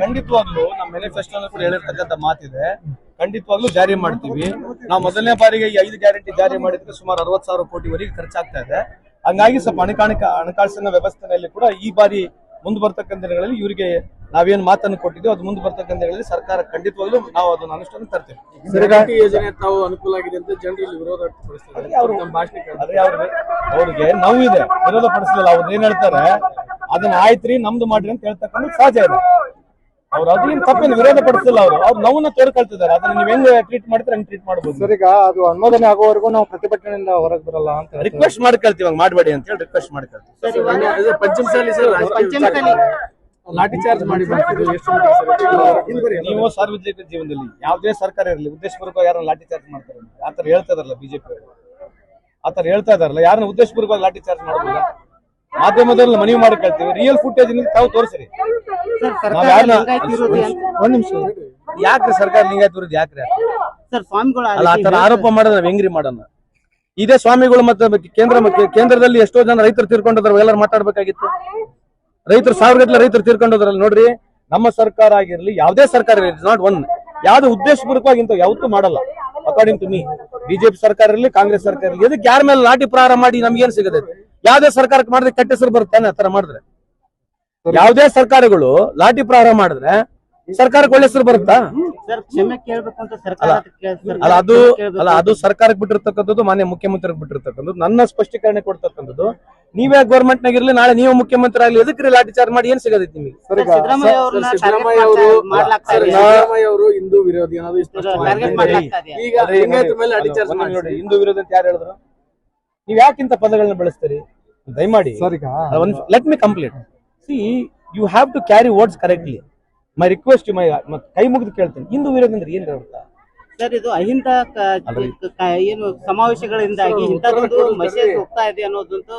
ಖಂಡಿತವಾಗ್ಲೂ ನಮ್ಮ ಮ್ಯಾನಿಫೆಸ್ಟೋ ಕೂಡ ಹೇಳಿರ್ತಕ್ಕಂಥ ಮಾತಿದೆ. ಖಂಡಿತವಾಗ್ಲೂ ಜಾರಿ ಮಾಡ್ತೀವಿ. ನಾವು ಮೊದಲನೇ ಬಾರಿಗೆ ಈ ಐದು ಗ್ಯಾರಂಟಿ ಜಾರಿ ಮಾಡಿದ್ರೆ ಸುಮಾರು ಅರವತ್ ಸಾವಿರ ಕೋಟಿವರೆಗೆ ಖರ್ಚಾಗ್ತಾ ಇದೆ. ಹಂಗಾಗಿ ಸ್ವಲ್ಪ ಹಣಕಾಣಿಕ ಹಣಕಾಸಿನ ವ್ಯವಸ್ಥೆಯಲ್ಲಿ ಕೂಡ ಈ ಬಾರಿ ಮುಂದೆ ಬರ್ತಕ್ಕಂಥ ದಿನಗಳಲ್ಲಿ ಇವರಿಗೆ ನಾವೇನ್ ಮಾತನ್ನು ಕೊಟ್ಟಿದ್ದೀವಿ ಅದು ಮುಂದೆ ಬರ್ತಕ್ಕಂಥ ದಿನಗಳಲ್ಲಿ ಸರ್ಕಾರ ಖಂಡಿತವಾಗ್ಲೂ ನಾವು ಅದನ್ನು ಅನುಷ್ಠಾನ ತರ್ತೇವೆ. ಯೋಜನೆ ತಾವು ಅನುಕೂಲ ಆಗಿದೆ ಅಂತ ಜನರಲ್ಲಿ ವಿರೋಧ ಅವ್ರಿಗೆ ನೋವು ಇದೆ. ವಿರೋಧ ಪಡಿಸಲಿಲ್ಲ. ಅವ್ರು ಏನ್ ಹೇಳ್ತಾರೆ? ಅದನ್ನ ಆಯ್ತ್ರಿ ನಮ್ದು ಮಾಡ್ರಿ ಅಂತ ಹೇಳ್ತಕ್ಕಂಥ ಸಹಜ ಇದೆ. ಅವ್ರು ಅದೇನ್ ತಪ್ಪೇನು ವಿರೋಧ ಪಡಿಸಿಲ್ಲ ಅವರು. ಅವ್ರು ನೋವನ್ನ ತೋರ್ಕೊಳ್ತಿದ್ದಾರೆ. ಅದನ್ನ ನೀವ್ ಹೆಂಗ್ ಟ್ರೀಟ್ ಮಾಡ್ತಾರೆ ಹಂಗ್ ಟ್ರೀಟ್ ಮಾಡ್ಬೋದು? ಸರ್ ಈಗ ಅದು ಅನುಮೋದನೆ ಆಗೋವರೆಗೂ ನಾವು ಪ್ರತಿಭಟನೆಯಿಂದ ಹೊರಗೆ ಬರಲ್ಲ ಅಂತ ರಿಕ್ವೆಸ್ಟ್ ಮಾಡ್ಕೊಳ್ತೀವಿ ಹಂಗ್ ಮಾಡ್ಬೇಡಿ ಅಂತ ಹೇಳಿ ರಿಕ್ವೆಸ್ಟ್ ಮಾಡ್ಕೊಳ್ತೀವಿ. ಲಾಠಿ ಚಾರ್ಜ್ ಮಾಡಿ ನೀವು ಸಾರ್ವಜನಿಕ ಜೀವನದಲ್ಲಿ ಯಾವುದೇ ಸರ್ಕಾರ ಇರಲಿ ಉದ್ದೇಶಪೂರ್ವಕ ಯಾರನ್ನ ಲಾಠಿ ಚಾರ್ಜ್ ಮಾಡ್ತಾರೆ ಆತರ ಹೇಳ್ತಾ ಇದಾರಲ್ಲ ಬಿಜೆಪಿ ಆತರ ಹೇಳ್ತಾ ಇದಾರಲ್ಲ ಯಾರನ್ನ ಉದ್ದೇಶಪೂರ್ವಕವಾಗಿ ಲಾಠಿ ಚಾರ್ಜ್ ಮಾಡಬಹುದಾ ಮಾಧ್ಯಮದಲ್ಲಿ ಮನವಿ ಮಾಡಿ ಕೇಳ್ತೀವಿ. ರಿಯಲ್ ಫುಟೇಜ್ ತಾವು ತೋರಿಸ್ರಿ. ಒಂದ್ ನಿಮಿಷ ಯಾಕ್ರಿ ಸರ್ಕಾರ ಲಿಂಗಾಯತ್ ವಿರುದ್ಧ ಯಾಕ್ರಿ ಸರ್ ಸ್ವಾಮಿಗಳು ಅಲ್ಲ ಆತರ ಆರೋಪ ಮಾಡಿದ್ರೆ ಹೆಂಗ್ರಿ ಮಾಡೋಣ? ಇದೇ ಸ್ವಾಮಿಗಳು ಮತ್ತೆ ಕೇಂದ್ರ ಕೇಂದ್ರದಲ್ಲಿ ಎಷ್ಟೋ ಜನ ರೈತರು ತೀರ್ಕೊಂಡಿದ್ರು ಎಲ್ಲರೂ ಮಾತಾಡ್ಬೇಕಾಗಿತ್ತು. ರೈತರು ಸಾವಿರಗಟ್ಟಲೆ ರೈತರು ತೀರ್ಕೊಂಡೋದ್ರಲ್ಲಿ ನೋಡ್ರಿ ನಮ್ಮ ಸರ್ಕಾರ ಆಗಿರ್ಲಿ ಯಾವ್ದೇ ಸರ್ಕಾರ ಇರಲಿ ನಾಟ್ ಒನ್ ಯಾವ್ದು ಉದ್ದೇಶಪೂರ್ವಕವಾಗಿ ಇಂತ ಯಾವತ್ತೂ ಮಾಡಲ್ಲ. ಅಕಾರ್ಡಿಂಗ್ ಟು ಮೀ ಬಿಜೆಪಿ ಸರ್ಕಾರ ಇರಲಿ ಕಾಂಗ್ರೆಸ್ ಸರ್ಕಾರ ಇರಲಿ ಇದಕ್ಕೆ ಯಾರ ಮೇಲೆ ಲಾಠಿ ಪ್ರಾರಂಭ ಮಾಡಿ ನಮ್ಗೇನ್ ಸಿಗದೆ ಯಾವ್ದೇ ಸರ್ಕಾರಕ್ಕೆ ಮಾಡಿದ್ರೆ ಕೆಟ್ಟ ಹೆಸರು ಬರುತ್ತೆ ಆತರ ಮಾಡಿದ್ರೆ. ಯಾವ್ದೇ ಸರ್ಕಾರಗಳು ಲಾಠಿ ಪ್ರಾರಂಭ ಮಾಡಿದ್ರೆ ಸರ್ಕಾರಕ್ಕೆ ಒಳ್ಳೆ ಹೆಸರು ಬರುತ್ತಾ? ಅಲ್ಲ ಅದು ಅಲ್ಲ ಅದು ಸರ್ಕಾರಕ್ಕೆ ಬಿಟ್ಟಿರ್ತಕ್ಕಂಥದ್ದು ಮಾನ್ಯ ಮುಖ್ಯಮಂತ್ರಿಗೆ ಬಿಟ್ಟಿರ್ತಕ್ಕಂಥದ್ದು ನನ್ನ ಸ್ಪಷ್ಟೀಕರಣ ಕೊಡ್ತಕ್ಕಂಥದ್ದು. ನೀವೇ ಗೌರ್ಮೆಂಟ್ ನಾಗಿರ್ಲಿ ನಾಳೆ ನೀವು ಮುಖ್ಯಮಂತ್ರಿ ಆಗ್ಲಿ ಎದಕ್ಕೆ ಲಾಠಿ ಚಾರ್ಜ್ ಮಾಡಿ ಏನ್ ಸಿಗದೈತಿ ನಿಮಗೆ? ಸಿದ್ದರಾಮಯ್ಯ ಅವರು ವಿರೋಧಿ ಈಗ ಹಿಂದೂ ವಿರೋಧ ಅಂತ ಯಾರು ಹೇಳಿದ್ರು? ನೀವ್ ಯಾಕಿಂತ ಪದಗಳನ್ನ ಬಳಸ್ತೀರಿ? ದಯಮಾಡಿ. Let me complete see you have to carry words correctly my request ಮೈ ಕೈ ಮುಗಿದು ಕೇಳ್ತೀನಿ. ಹಿಂದೂ ವಿರೋಧ ಅಂದ್ರೆ ಏನ್ ಅರ್ಥ? ಸರ್ ಇದು ಅಹಿಂದ ಏನು ಸಮಾವೇಶಗಳಿಂದಾಗಿ ಇಂಥದ್ದೊಂದು ಮೆಸೇಜ್ ಹೋಗ್ತಾ ಇದೆ ಅನ್ನೋದಂತೂ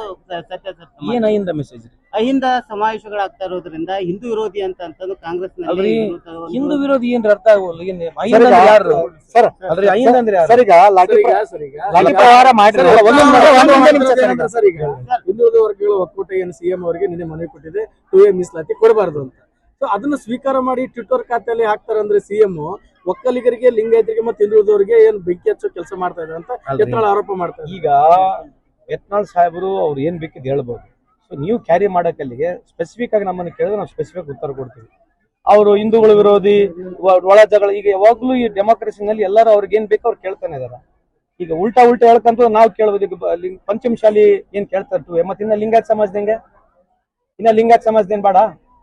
ಸತ್ಯ ಸರ್ ಏನ್ ಅಹಿಂದ ಮೆಸೇಜ್ ಅಹಿಂದ ಸಮಾವೇಶಗಳಾಗ್ತಾ ಇರೋದ್ರಿಂದ ಹಿಂದೂ ವಿರೋಧಿ ಅಂತ ಅಂತಂದು ಕಾಂಗ್ರೆಸ್ ಹಿಂದೂ ವಿರೋಧಿ ಏನ್ ಅರ್ಥ ಆಗೋಲ್ಲ? ಸರ್ ಅಂದ್ರೆ ಯಾರು? ಸರ್ ಅದ್ರಿ ಅಹಿಂದ ಅಂದ್ರೆ ಸರ್ ಈಗ ಲಾಠಿ ಸರ್, ಈಗ ಸರ್, ಈಗ ಲಾಠಿ ಪ್ರಹಾರ ಮಾಡಿದ್ರೆ ಸರ್, ಈಗ. ಹಿಂದುಳಿದ ವರ್ಗಗಳ ಒಕ್ಕೂಟ ಏನು ಸಿಎಂ ಅವರಿಗೆ ನಿನ್ನೆ ಮನವಿ ಕೊಟ್ಟಿದೆ. ಟು ಎ ಮೀಸಲಾತಿ ಕೊಡಬಾರ್ದು ಅಂತ. ಸೊ ಅದನ್ನ ಸ್ವೀಕಾರ ಮಾಡಿ ಟ್ವಿಟರ್ ಖಾತೆಯಲ್ಲಿ ಹಾಕ್ತಾರಂದ್ರೆ ಸಿಎಂ ಒಕ್ಕಲಿಗರಿಗೆ ಲಿಂಗಾಯತರಿಗೆ ಮತ್ತೆ ಹಿಂದುಳಿದವರಿಗೆ ಏನ್ ಬೆಂಕಿ ಹಚ್ಚೋ ಕೆಲಸ ಮಾಡ್ತಾ ಇದ್ದಾರೆ ಅಂತ ಯತ್ನಾಳ್ ಆರೋಪ ಮಾಡ್ತಾರೆ ಈಗ ಯತ್ನಾಳ್ ಸಾಹೇಬರು ಅವ್ರು ಏನ್ ಬೇಕಿದ್ ಹೇಳ್ಬೋದು. ಸೊ ನೀವು ಕ್ಯಾರಿ ಮಾಡಕ್ಕಲ್ಲಿಗೆ ಸ್ಪೆಸಿಫಿಕ್ ಆಗಿ ನಮ್ಮನ್ನು ಕೇಳಿದ್ರೆ ನಾವು ಸ್ಪೆಸಿಫಿಕ್ ಉತ್ತರ ಕೊಡ್ತೀವಿ. ಅವರು ಹಿಂದೂಗಳ ವಿರೋಧಿ ಒಳ ಜಗಳ ಈಗ ಯಾವಾಗ್ಲೂ ಈ ಡೆಮೋಕ್ರಸಿನಲ್ಲಿ ಎಲ್ಲರೂ ಅವ್ರಿಗೆ ಏನ್ ಬೇಕೋ ಅವ್ರು ಕೇಳ್ತಾನೆ ಇದಾರ. ಈಗ ಉಲ್ಟಾ ಉಲ್ಟಾ ಹೇಳ್ಕಂತ ನಾವು ಕೇಳ್ಬೋದು. ಈಗ ಪಂಚಮಶಾಲಿ ಏನ್ ಕೇಳ್ತಾ ಇರ್ತೀವಿ ಮತ್ತೆ ಇನ್ನ ಲಿಂಗಾಯತ್ ಸಮಾಜದಂಗೆ ಇನ್ನ ಲಿಂಗಾಯತ್ ಸಮಾಜದೇನ್ ಬೇಡ?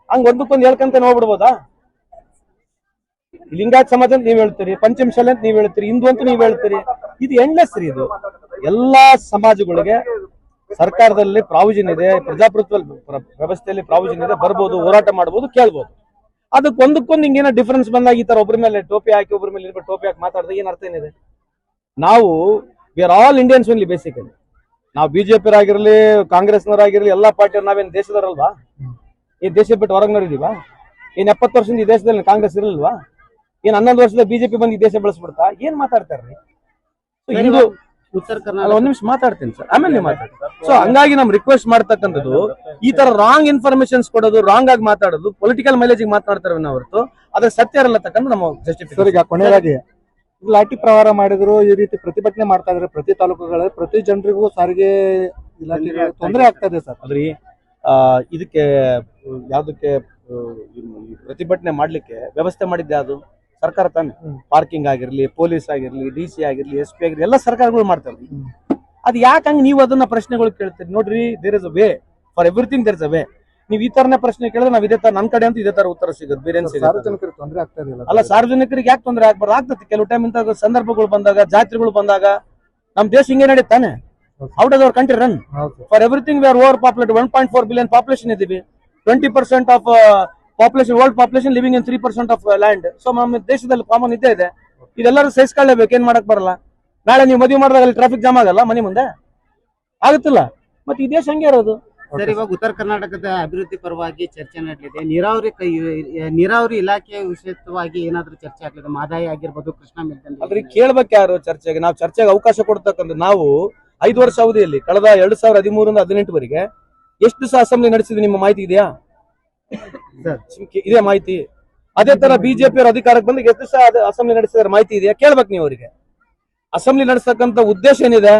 ಹಂಗ ಒಂದಕ್ಕೊಂದು ಹೇಳ್ಕಂತ ಹೋಗ್ಬಿಡ್ಬೋದಾ? ಲಿಂಗಾಯತ್ ಸಮಾಜ ಅಂತ ನೀವ್ ಹೇಳ್ತೀರಿ ಪಂಚಮಶಾಲೆ ಅಂತ ನೀವ್ ಹೇಳ್ತೀರಿ, ಹಿಂದೂ ಅಂತ ನೀವ್ ಹೇಳ್ತೀರಿ, ಇದು ಎಂಡ್ಲೆಸ್ ರೀ ಇದು. ಎಲ್ಲಾ ಸಮಾಜಗಳಿಗೆ ಸರ್ಕಾರದಲ್ಲಿ ಪ್ರಾವಿಜನ್ ಇದೆ, ಪ್ರಜಾಪ್ರಭುತ್ವ ವ್ಯವಸ್ಥೆಯಲ್ಲಿ ಪ್ರಾವಿಜನ್ ಇದೆ, ಬರ್ಬೋದು, ಹೋರಾಟ ಮಾಡ್ಬೋದು, ಕೇಳ್ಬೋದು. ಅದಕ್ಕೆ ಒಂದಕ್ಕೊಂದು ಹಿಂಗೇನೋ ಡಿಫರೆನ್ಸ್ ಬಂದಾಗ ಈ ತರ ಒಬ್ಬರ ಮೇಲೆ ಟೋಪಿ ಹಾಕಿ ಒಬ್ಬರ ಮೇಲೆ ಇರ್ಬೇಕು ಟೋಪಿ ಹಾಕಿ ಮಾತಾಡಿದ್ರೆ ಏನ್ ಅರ್ಥ ಏನಿದೆ? ನಾವು we are all Indians only basically ನಾವು ಬಿಜೆಪಿ ಆಗಿರ್ಲಿ ಕಾಂಗ್ರೆಸ್ನವರಾಗಿರ್ಲಿ, ಎಲ್ಲಾ ಪಾರ್ಟಿ ನಾವೇನು ದೇಶದವರಲ್ವಾ? ಈ ದೇಶ ಬಿಟ್ಟು ಹೊರಗೆ ಇದೀವಾ? ಏನ್ ಎಪ್ಪತ್ತು ವರ್ಷದಿಂದ ಈ ದೇಶದಲ್ಲಿ ಕಾಂಗ್ರೆಸ್ ಇರಲಿಲ್ವಾ? ಏನ್ ಹನ್ನೊಂದು ವರ್ಷದ ಬಿಜೆಪಿ ಬಂದು ಈ ದೇಶ ಬೆಳೆಸ್ಬಿಡ್ತಾ? ಏನ್ ಮಾತಾಡ್ತಾರ್ರಿ? ಹಿಂದೂ ಉತ್ತರ ಅಲ್ಲ ಕರ್ನಾಟಕ ಒಂದ್ ನಿಮಿಷ ಮಾತಾಡ್ತೀನಿ ಸರ್. ಆಮೇಲೆ ಮಾತಾಡ್ತೀನಿ ಮಾತಾಡಿ. ಸೊ ಹಂಗಾಗಿ ನಮ್ ರಿಕ್ವೆಸ್ಟ್ ಮಾಡ್ತಕ್ಕಂಥದ್ದು ಈ ತರ ರಾಂಗ್ ಇನ್ಫಾರ್ಮೇಶನ್ಸ್ ಕೊಡೋದು ರಾಂಗ್ ಆಗಿ ಮಾತಾಡೋದು ಪೊಲಿಟಿಕಲ್ ಮೈಲೇಜ್ ಮಾತಾಡ್ತಾರೆ ಹೊರತು ಅದ್ರ ಸತ್ಯ ಇರಲ್ಲ ತಕ್ಕಂತ ನಮ್ಮ ಸರ್ ಜಸ್ಟಿಫಿಕೇಶನ್ ಈಗ ಕೊನೆಯದಾಗಿ ಲಾಟಿ ಲಾಠಿ ಪ್ರಹಾರ ಮಾಡಿದ್ರು ಈ ರೀತಿ ಪ್ರತಿಭಟನೆ ಮಾಡ್ತಾ ಇದ್ರೆ ಪ್ರತಿ ತಾಲೂಕುಗಳ ಪ್ರತಿ ಜನರಿಗೂ ಸಾರಿಗೆ ಇಲಾಖೆ ತೊಂದರೆ ಆಗ್ತಾ ಇದೆ ಸರ್. ಅದ್ರಿ ಆ, ಇದಕ್ಕೆ ಯಾವ್ದಕ್ಕೆ ಈ ಪ್ರತಿಭಟನೆ ಮಾಡ್ಲಿಕ್ಕೆ ವ್ಯವಸ್ಥೆ ಮಾಡಿದ್ದೆ ಅದು ಸರ್ಕಾರ ತಾನೆ. ಪಾರ್ಕಿಂಗ್ ಆಗಿರ್ಲಿ ಪೊಲೀಸ್ ಆಗಿರ್ಲಿ ಡಿ ಸಿ ಆಗಿರ್ಲಿ ಎಸ್ ಪಿ ಆಗಿರ್ಲಿ ಎಲ್ಲ ಸರ್ಕಾರಗಳು ಮಾಡ್ತಾರೆ. ಅದ್ ಯಾಕೆ ಹಂಗ್ ನೀವು ಅದನ್ನ ಪ್ರಶ್ನೆಗಳು ಕೇಳ್ತೀರಿ? ನೋಡ್ರಿ there is a way for everything there is a way ನೀವು ಈ ತರನೇ ಪ್ರಶ್ನೆ ಕೇಳಿದ್ರೆ ನಾವ್ ಇದೇ ತರ ನನ್ ಕಡೆ ಅಂತ ಇದೇ ತರ ಉತ್ತರ ಸಿಗುತ್ತೆ. ಬೇರೆ ಏನ್ ಸಾರ್ವಜನಿಕರಿಗೆ ತೊಂದರೆ ಆಗ್ತಾ ಇಲ್ಲ ಅಲ್ಲ ಸಾರ್ವಜನಿಕರಿಗೆ ಯಾಕೆ ತೊಂದರೆ ಆಗ್ಬಾರ್ದು? ಆಗ್ತದೆ. ಕೆಲವು ಟೈಮ್ ಇಂತ ಸಂದರ್ಭಗಳು ಬಂದಾಗ ಜಾತ್ರೆಗಳು ಬಂದಾಗ ನಮ್ ದೇಶ ಹಿಂಗೆ ನಡೀತಾನೆ out of our country run. For everything we are over populate one point four billion population ಇದೀವಿ twenty percent of population world population living in three percent of land so ನಮ್ಮ ದೇಶದಲ್ಲಿ ಕಾಮನ್ ಇದ್ದೇ ಇದೆ. ಇದೆಲ್ಲರೂ ಸಹಿಸ್ಕೊಳ್ಳೇಬೇಕು ಏನ್ ಮಾಡಕ್ ಬರಲ್ಲ. ನಾಳೆ ನೀವು ಮದುವೆ ಮಾಡಿದಾಗ ಅಲ್ಲಿ ಟ್ರಾಫಿಕ್ ಜಾಮ್ ಆಗಲ್ಲ ಮನೆ ಮುಂದೆ? ಆಗುತ್ತಿಲ್ಲ. ಮತ್ತೆ ಈ ದೇಶ ಹಂಗೆ ಇರೋದು. ಸರ್ ಇವಾಗ ಉತ್ತರ ಕರ್ನಾಟಕದ ಅಭಿವೃದ್ಧಿ ಪರವಾಗಿ ಚರ್ಚೆ ನಡೆದಿದೆ. ನೀರಾವರಿ ಕೈ ನೀರಾವರಿ ಇಲಾಖೆ ವಿಶೇಷವಾಗಿ ಏನಾದ್ರೂ ಚರ್ಚೆ ಆಗ್ಲಿದೆ? ಮಾದಾಯ ಆಗಿರ್ಬೋದು ಕೃಷ್ಣಾ ಅದ್ರಿಗೆ ಮೇಲ್ದಂಡೆ ಕೇಳ್ಬೇಕು ಯಾರು ಚರ್ಚೆಗೆ? ನಾವು ಚರ್ಚೆಗೆ ಅವಕಾಶ ಕೊಡ್ತಕ್ಕಂಥ ನಾವು ಐದು ವರ್ಷ ಅವಧಿಯಲ್ಲಿ ಕಳೆದ ಎರಡ್ ಸಾವಿರದ ಹದಿಮೂರರಿಂದ ಹದಿನೆಂಟುವರೆಗೆ ಎಷ್ಟು ದಿವಸ ಅಸೆಂಬ್ಲಿ ನಡೆಸಿದ್ವಿ ನಿಮ್ಮ ಮಾಹಿತಿ ಇದೆಯಾ? ಚಿಮ್ಕಿ- ಇದೇ ಮಾಹಿತಿ. ಅದೇ ತರ ಬಿಜೆಪಿ ಅವರು ಅಧಿಕಾರಕ್ಕೆ ಬಂದು ಎಷ್ಟು ಅದು ಅಸೆಂಬ್ಲಿ ನಡೆಸಿದಾರೆ ಮಾಹಿತಿ ಇದೆಯಾ? ಕೇಳ್ಬೇಕು ನೀವು ಅವರಿಗೆ. ಅಸೆಂಬ್ಲಿ ನಡೆಸತಕ್ಕಂತ ಉದ್ದೇಶ ಏನಿದೆ?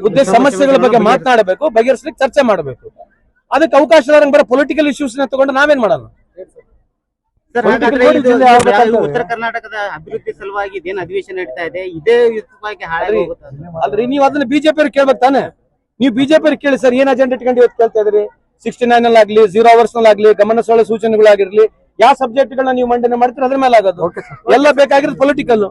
ಉದ್ದೇಶ ಸಮಸ್ಯೆಗಳ ಬಗ್ಗೆ ಮಾತನಾಡಬೇಕು ಬಗೆಹರಿಸಲಿಕ್ಕೆ ಚರ್ಚೆ ಮಾಡಬೇಕು. ಅದಕ್ಕೆ ಅವಕಾಶ ಬರ ಪೊಲಿಟಿಕಲ್ ಇಶ್ಯೂಸ್ನ ತಗೊಂಡು ನಾವೇನ್ ಮಾಡಲ್ಲ ಉತ್ತರ ಕರ್ನಾಟಕದ ಅಭಿವೃದ್ಧಿ ಸಲುವಾಗಿ ಇದೇನು ಅಧಿವೇಶನ ನಡೀತಾ ಇದೆ? ಇದೇ ಯುದ್ಧವಾಗಿ ಅಲ್ರಿ, ನೀವು ಅದನ್ನ ಬಿಜೆಪಿ ಅವ್ರಿಗೆ ಕೇಳ್ಬೇಕು ತಾನೆ. ನೀವು ಬಿಜೆಪಿ ಅವ್ರಿಗೆ ಕೇಳಿ ಸರ್ ಏನ್ ಅಜೆಂಡಾ ಇಟ್ಕೊಂಡು ಇವತ್ತು ಕೇಳ್ತಾ ಇದ್ರಿ ಸಿಕ್ಸ್ಟಿ ನೈನ್ ಅಲ್ಲಿ ಆಗ್ಲಿ ಜೀರೋ ಅವರ್ಸ್ನಲ್ಲಿ ಆಗ್ಲಿ ಗಮನ ಸೆಳೆ ಸೂಚನೆಗಳಾಗಿರ್ಲಿ ಯಾವ ಸಬ್ಜೆಕ್ಟ್ ಗಳನ್ನ ನೀವು ಮಂಡನೆ ಮಾಡ್ತೀರಿ ಅದ್ರ ಮೇಲೆ ಆಗೋದು ಎಲ್ಲ ಬೇಕಾಗಿರೋದು ಪೊಲಿಟಿಕಲ್